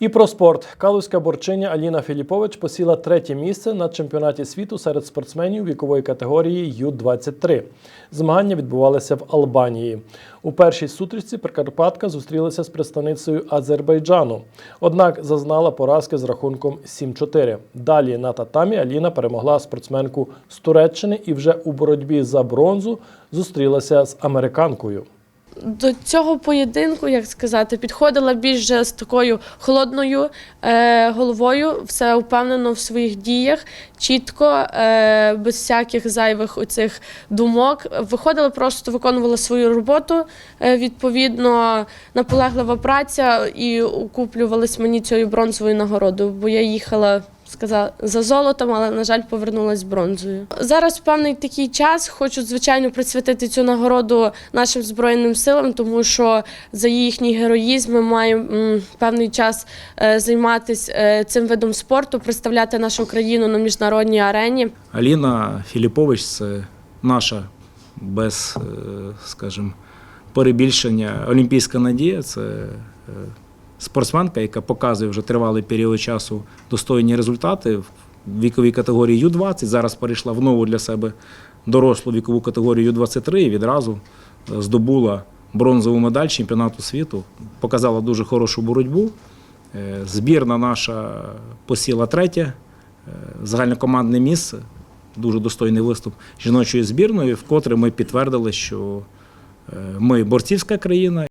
І про спорт. Калузька борчиня Аліна Філіпович посіла третє місце на чемпіонаті світу серед спортсменів вікової категорії Ю-23. Змагання відбувалися в Албанії. У першій сутрічці Прикарпатка зустрілася з представницею Азербайджану. Однак зазнала поразки з рахунком 7-4. Далі на татамі Аліна перемогла спортсменку з Туреччини і вже у боротьбі за бронзу зустрілася з американкою. До цього поєдинку, як сказати, підходила більше з такою холодною е, головою, все впевнено в своїх діях, чітко, е, без всяких зайвих оцих думок. Виходила, просто виконувала свою роботу. Е, відповідно, наполеглива праця і укуплювалась мені цією бронзовою нагородою, бо я їхала. Сказала за золотом, але на жаль, повернулась бронзою. Зараз певний такий час. Хочу звичайно присвятити цю нагороду нашим збройним силам, тому що за їхній героїзм ми маємо певний час е, займатися е, цим видом спорту, представляти нашу країну на міжнародній арені. Аліна Філіпович це наша без, е, скажімо, перебільшення олімпійська надія. Це спортсменка, яка показує вже тривалий період часу достойні результати в віковій категорії Ю-20. Зараз перейшла в нову для себе дорослу вікову категорію Ю-23 і відразу е, здобула бронзову медаль чемпіонату світу. Показала дуже хорошу боротьбу. Е, Збірна наша посіла третє е, загальнокомандне місце. Дуже достойний виступ жіночої збірної, вкотре ми підтвердили, що ми борцівська країна